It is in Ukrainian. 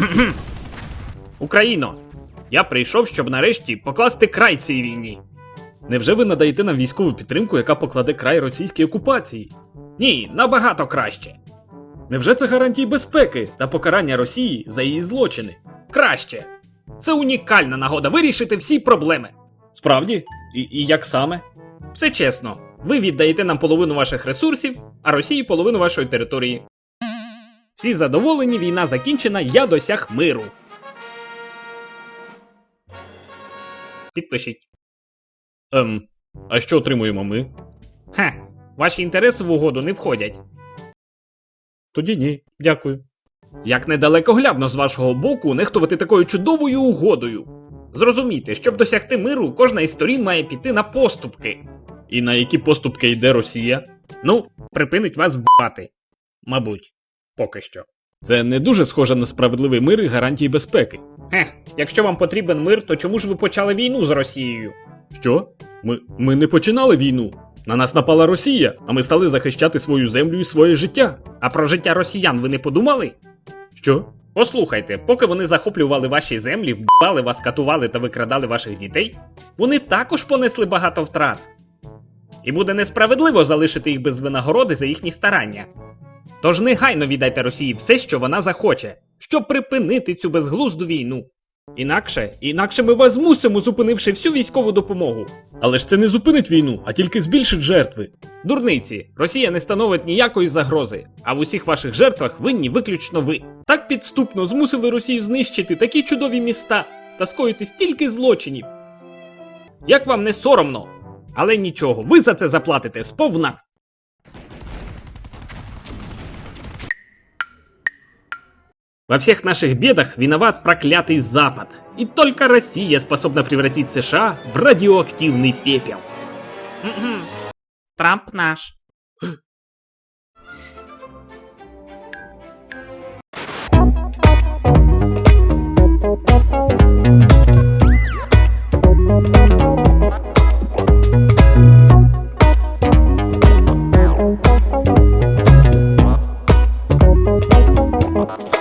Україно, я прийшов, щоб нарешті покласти край цій війні. Невже ви надаєте нам військову підтримку, яка покладе край російській окупації? Ні, набагато краще. Невже це гарантії безпеки та покарання Росії за її злочини? Краще. Це унікальна нагода вирішити всі проблеми. Справді? І, і як саме? Все чесно. Ви віддаєте нам половину ваших ресурсів, а Росії половину вашої території. Всі задоволені, війна закінчена, я досяг миру. Підпишіть. Ем, а що отримуємо ми? Хе, ваші інтереси в угоду не входять. Тоді ні, дякую. Як недалекоглядно з вашого боку нехтувати такою чудовою угодою. Зрозумійте, щоб досягти миру, кожна із сторін має піти на поступки. І на які поступки йде Росія? Ну, припинить вас вбивати. Мабуть, поки що. Це не дуже схоже на справедливий мир і гарантії безпеки. Хе, якщо вам потрібен мир, то чому ж ви почали війну з Росією? Що? Ми, ми не починали війну. На нас напала Росія, а ми стали захищати свою землю і своє життя. А про життя росіян ви не подумали? Що? Послухайте, поки вони захоплювали ваші землі, вбивали вас, катували та викрадали ваших дітей, вони також понесли багато втрат. І буде несправедливо залишити їх без винагороди за їхні старання. Тож негайно віддайте Росії все, що вона захоче, щоб припинити цю безглузду війну. Інакше, інакше ми вас змусимо, зупинивши всю військову допомогу. Але ж це не зупинить війну, а тільки збільшить жертви. Дурниці, Росія не становить ніякої загрози, а в усіх ваших жертвах винні виключно ви. Так підступно змусили Росію знищити такі чудові міста та скоїти стільки злочинів. Як вам не соромно? Але нічого, ви за це заплатите сповна. Во всех наших бедах виноват проклятый Запад. И только Россия способна превратить США в радиоактивный пепел. Трамп наш.